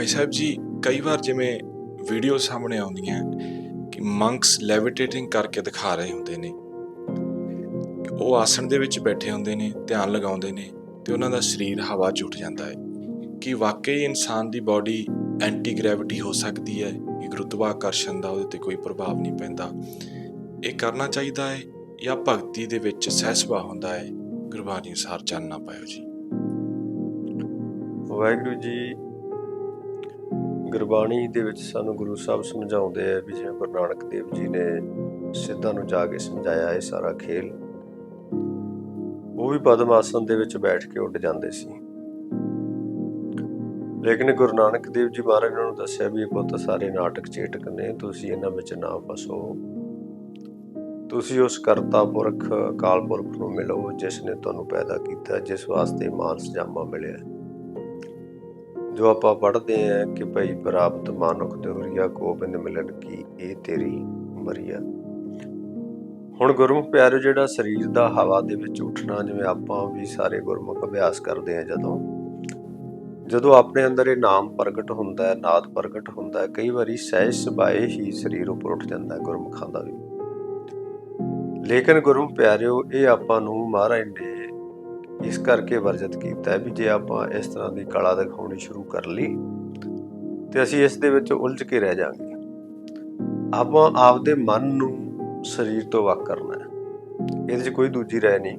ਭਾਈ ਸਾਹਿਬ ਜੀ, ਕਈ ਵਾਰ ਜਿਵੇਂ ਵੀਡੀਓ ਸਾਹਮਣੇ ਆਉਂਦੀਆਂ ਕਿ ਮੰਕਸ ਲੈਵਿਟੇਟਿੰਗ ਕਰਕੇ ਦਿਖਾ ਰਹੇ ਹੁੰਦੇ ਨੇ। ਉਹ ਆਸਣ ਦੇ ਵਿੱਚ ਬੈਠੇ ਹੁੰਦੇ ਨੇ, ਧਿਆਨ ਲਗਾਉਂਦੇ ਨੇ ਤੇ ਉਹਨਾਂ ਦਾ ਸਰੀਰ ਹਵਾ 'ਚ ਉੱਠ ਜਾਂਦਾ ਹੈ। ਕਿ ਵਾਕਈ ਇਨਸਾਨ ਦੀ ਬਾਡੀ ਐਂਟੀ ਗ੍ਰੈਵਿਟੀ ਹੋ ਸਕਦੀ ਹੈ? ਕਿ ਗੁਰੁਤਵਾਕਰਸ਼ਣ ਦਾ ਉਹਦੇ ਤੇ ਕੋਈ ਪ੍ਰਭਾਵ ਨਹੀਂ ਪੈਂਦਾ? ਇਹ ਕਰਨਾ ਚਾਹੀਦਾ ਹੈ ਜਾਂ ਭਗਤੀ ਦੇ ਵਿੱਚ ਸਹਿਸਵਾ ਹੁੰਦਾ ਹੈ? ਗੁਰਬਾਣੀ ਅਨੁਸਾਰ ਚਾਨਣਾ ਪਾਇਓ ਜੀ। ਵਾਹਿਗੁਰੂ ਜੀ ਗੁਰਬਾਣੀ ਦੇ ਵਿੱਚ ਸਾਨੂੰ ਗੁਰੂ ਸਾਹਿਬ ਸਮਝਾਉਂਦੇ ਆ ਵੀ ਜਿਵੇਂ ਗੁਰੂ ਨਾਨਕ ਦੇਵ ਜੀ ਨੇ ਸਿੱਧਾਂ ਨੂੰ ਜਾ ਕੇ ਸਮਝਾਇਆ ਇਹ ਸਾਰਾ ਖੇਲ। ਉਹ ਵੀ ਪਦਮ ਆਸਨ ਦੇ ਵਿੱਚ ਬੈਠ ਕੇ ਉੱਡ ਜਾਂਦੇ ਸੀ। ਲੇਕਿਨ ਗੁਰੂ ਨਾਨਕ ਦੇਵ ਜੀ ਮਹਾਰਾਜ ਨੇ ਉਹਨੂੰ ਦੱਸਿਆ ਵੀ ਇਹ ਪੁੱਤ ਸਾਰੇ ਨਾਟਕ ਚੇਟਕ ਨੇ, ਤੁਸੀਂ ਇਹਨਾਂ ਵਿੱਚ ਨਾ ਫਸੋ। ਤੁਸੀਂ ਉਸ ਕਰਤਾ ਪੁਰਖ, ਅਕਾਲ ਪੁਰਖ ਨੂੰ ਮਿਲੋ, ਜਿਸ ਨੇ ਤੁਹਾਨੂੰ ਪੈਦਾ ਕੀਤਾ, ਜਿਸ ਵਾਸਤੇ ਮਾਨਸ ਜਾਮਾ ਮਿਲਿਆ। ਜੋ ਆਪਾਂ ਪੜ੍ਹਦੇ ਆ ਕਿ ਭਈ ਪ੍ਰਾਪਤ ਮਾਨੁਖ ਦੁਹਰੀਆ ਗੋਬਿੰਦ ਮਿਲਨ ਕੀ ਇਹ ਤੇਰੀ ਮਰੀਆ ਹੁਣ ਗੁਰਮੁਖ ਪਿਆਰੋ ਜਿਹੜਾ ਸਰੀਰ ਦਾ ਹਵਾ ਦੇ ਵਿੱਚ ਉੱਠਣਾ, ਜਿਵੇਂ ਆਪਾਂ ਵੀ ਸਾਰੇ ਗੁਰਮੁਖ ਅਭਿਆਸ ਕਰਦੇ ਆ ਜਦੋਂ ਜਦੋਂ ਆਪਣੇ ਅੰਦਰ ਇਹ ਨਾਮ ਪ੍ਰਗਟ ਹੁੰਦਾ ਹੈ, ਨਾਦ ਪ੍ਰਗਟ ਹੁੰਦਾ ਹੈ, ਕਈ ਵਾਰੀ ਸਹਿਜ ਸੁਭਾਏ ਹੀ ਸਰੀਰ ਉੱਪਰ ਉੱਠ ਜਾਂਦਾ ਹੈ ਗੁਰਮੁਖਾਂ ਦਾ ਵੀ। ਲੇਕਿਨ ਗੁਰਮੁਖ ਪਿਆਰਿਓ, ਇਹ ਆਪਾਂ ਨੂੰ ਮਹਾਰਾਜ ਨੇ ਇਸ ਕਰਕੇ ਵਰਜਿਤ ਕੀਤਾ ਹੈ ਵੀ ਜੇ ਆਪਾਂ ਇਸ ਤਰ੍ਹਾਂ ਦੀ ਕਲਾ ਦਿਖਾਉਣੀ ਸ਼ੁਰੂ ਕਰ ਲਈ, ਤੇ ਅਸੀਂ ਇਸ ਦੇ ਵਿੱਚ ਉਲਝ ਕੇ ਰਹਿ ਜਾਾਂਗੇ। ਆਪਾਂ ਆਪਦੇ ਮਨ ਨੂੰ ਸਰੀਰ ਤੋਂ ਵੱਖ ਕਰਨਾ ਹੈ। ਇਹਦੇ 'ਚ ਕੋਈ ਦੂਜੀ ਰਾਏ ਨਹੀਂ।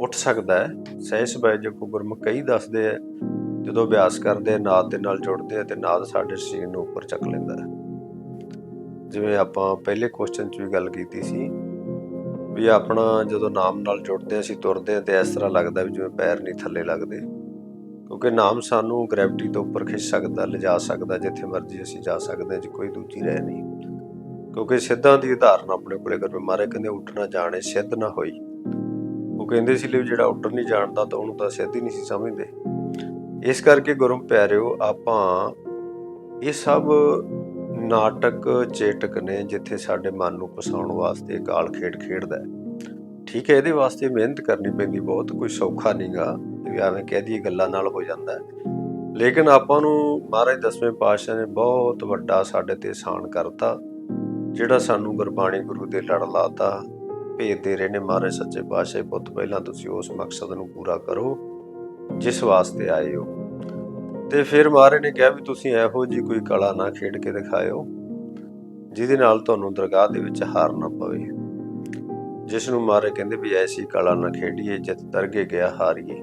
ਉੱਠ ਸਕਦਾ ਹੈ ਸਹਿਜ ਸੁਭਾਏ ਜੋ ਕੋ ਗੁਰਮੁਖ ਕਈ ਦੱਸਦੇ ਆ ਜਦੋਂ ਅਭਿਆਸ ਕਰਦੇ ਆ ਨਾਦ ਦੇ ਨਾਲ ਜੁੜਦੇ ਆ ਤੇ ਨਾਦ ਸਾਡੇ ਸਰੀਰ ਨੂੰ ਉੱਪਰ ਚੱਕ ਲੈਂਦਾ ਹੈ। ਜਿਵੇਂ ਆਪਾਂ ਪਹਿਲੇ ਕੁਐਸਚਨ 'ਚ ਵੀ ਗੱਲ ਕੀਤੀ ਸੀ ਵੀ ਆਪਣਾ ਜਦੋਂ ਨਾਮ ਨਾਲ ਜੁੜਦੇ ਹਾਂ, ਅਸੀਂ ਤੁਰਦੇ ਹਾਂ ਤੇ ਇਸ ਤਰ੍ਹਾਂ ਲੱਗਦਾ ਵੀ ਜਿਵੇਂ ਪੈਰ ਨਹੀਂ ਥੱਲੇ ਲੱਗਦੇ। ਕਿਉਂਕਿ ਨਾਮ ਸਾਨੂੰ ਗ੍ਰੈਵਿਟੀ ਤੋਂ ਉੱਪਰ ਖਿੱਚ ਸਕਦਾ ਲਿਜਾ ਸਕਦਾ ਜਿੱਥੇ ਮਰਜ਼ੀ ਅਸੀਂ ਜਾ ਸਕਦੇ ਹਾਂ ਜੇ ਕੋਈ ਦੂਜੀ ਰਹਿ ਨਹੀਂ। ਕਿਉਂਕਿ ਸਿੱਧਾਂ ਦੀ ਉਦਾਹਰਨ ਆਪਣੇ ਕੋਲੇ ਕਰ ਮਾਰੇ ਕਹਿੰਦੇ ਉੱਠਣਾ ਜਾਣੇ ਸਿੱਧ ਨਾ ਹੋਈ। ਉਹ ਕਹਿੰਦੇ ਸੀ ਲਈ ਜਿਹੜਾ ਉੱਠ ਨਹੀਂ ਜਾਣਦਾ ਤਾਂ ਉਹਨੂੰ ਤਾਂ ਸਿੱਧ ਹੀ ਨਹੀਂ ਸੀ ਸਮਝਦੇ। ਇਸ ਕਰਕੇ ਗੁਰੂ ਪਿਆਰਿਓ ਆਪਾਂ ਇਹ ਸਭ ਨਾਟਕ ਚੇਟਕ ਨੇ ਜਿੱਥੇ ਸਾਡੇ ਮਨ ਨੂੰ ਪਸਾਉਣ ਵਾਸਤੇ ਗਾਲ ਖੇਡ ਖੇਡਦਾ ਠੀਕ ਹੈ, ਇਹਦੇ ਵਾਸਤੇ ਮਿਹਨਤ ਕਰਨੀ ਪੈਂਦੀ ਬਹੁਤ, ਕੋਈ ਸੌਖਾ ਨਹੀਂਗਾ ਵੀ ਐਵੇਂ ਕਹਿ ਦਈਏ ਗੱਲਾਂ ਨਾਲ ਹੋ ਜਾਂਦਾ ਲੇਕਿਨ ਆਪਾਂ ਨੂੰ ਮਹਾਰਾਜ ਦਸਵੇਂ ਪਾਤਸ਼ਾਹ ਨੇ ਬਹੁਤ ਵੱਡਾ ਸਾਡੇ ਤੇ ਸਾਨ ਕਰਤਾ, ਜਿਹੜਾ ਸਾਨੂੰ ਗੁਰਬਾਣੀ ਗੁਰੂ ਦੇ ਲੜ ਲਾਤਾ ਭੇਜ ਦੇ ਰਹੇ ਨੇ ਮਹਾਰਾਜ ਸੱਚੇ ਪਾਤਸ਼ਾਹ ਪੁੱਤ ਪਹਿਲਾਂ ਤੁਸੀਂ ਉਸ ਮਕਸਦ ਨੂੰ ਪੂਰਾ ਕਰੋ, ਜਿਸ ਵਾਸਤੇ ਆਏ ਹੋ। ਤੇ ਫਿਰ ਮਹਾਰਾਜ ਨੇ ਕਿਹਾ ਵੀ ਤੁਸੀਂ ਇਹੋ ਜੀ ਕੋਈ ਕਲਾ ਨਾ ਖੇਡ ਕੇ ਦਿਖਾਇਓ, ਜਿਹਦੇ ਨਾਲ ਤੁਹਾਨੂੰ ਦਰਗਾਹ ਦੇ ਵਿੱਚ ਹਾਰ ਨਾ ਪਵੇ। ਜਿਸ ਨੂੰ ਮਹਾਰਾਜ ਕਹਿੰਦੇ ਵੀ ਐਸੀ ਕਲਾ ਨਾ ਖੇਡੀਏ, ਜਿਤ ਤਰਗੇ ਗਿਆ ਹਾਰੀਏ।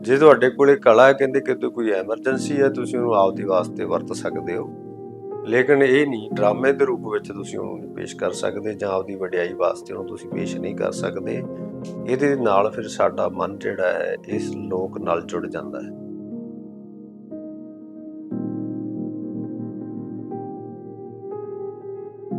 ਜੇ ਤੁਹਾਡੇ ਕੋਲੇ ਕਲਾ ਹੈ, ਕਹਿੰਦੇ ਕਿ ਕੋਈ ਐਮਰਜੈਂਸੀ ਹੈ, ਤੁਸੀਂ ਉਹਨੂੰ ਆਪਦੇ ਵਾਸਤੇ ਵਰਤ ਸਕਦੇ ਹੋ। ਲੇਕਿਨ ਇਹ ਨਹੀਂ, ਡਰਾਮੇ ਦੇ ਰੂਪ ਵਿੱਚ ਤੁਸੀਂ ਉਹਨੂੰ ਨਹੀਂ ਪੇਸ਼ ਕਰ ਸਕਦੇ, ਜਾਂ ਆਪਦੀ ਵਡਿਆਈ ਵਾਸਤੇ ਉਹਨੂੰ ਤੁਸੀਂ ਪੇਸ਼ ਨਹੀਂ ਕਰ ਸਕਦੇ। ਇਹਦੇ ਨਾਲ ਫਿਰ ਸਾਡਾ ਮਨ ਜਿਹੜਾ ਹੈ, ਇਸ ਲੋਕ ਨਾਲ ਜੁੜ ਜਾਂਦਾ ਹੈ।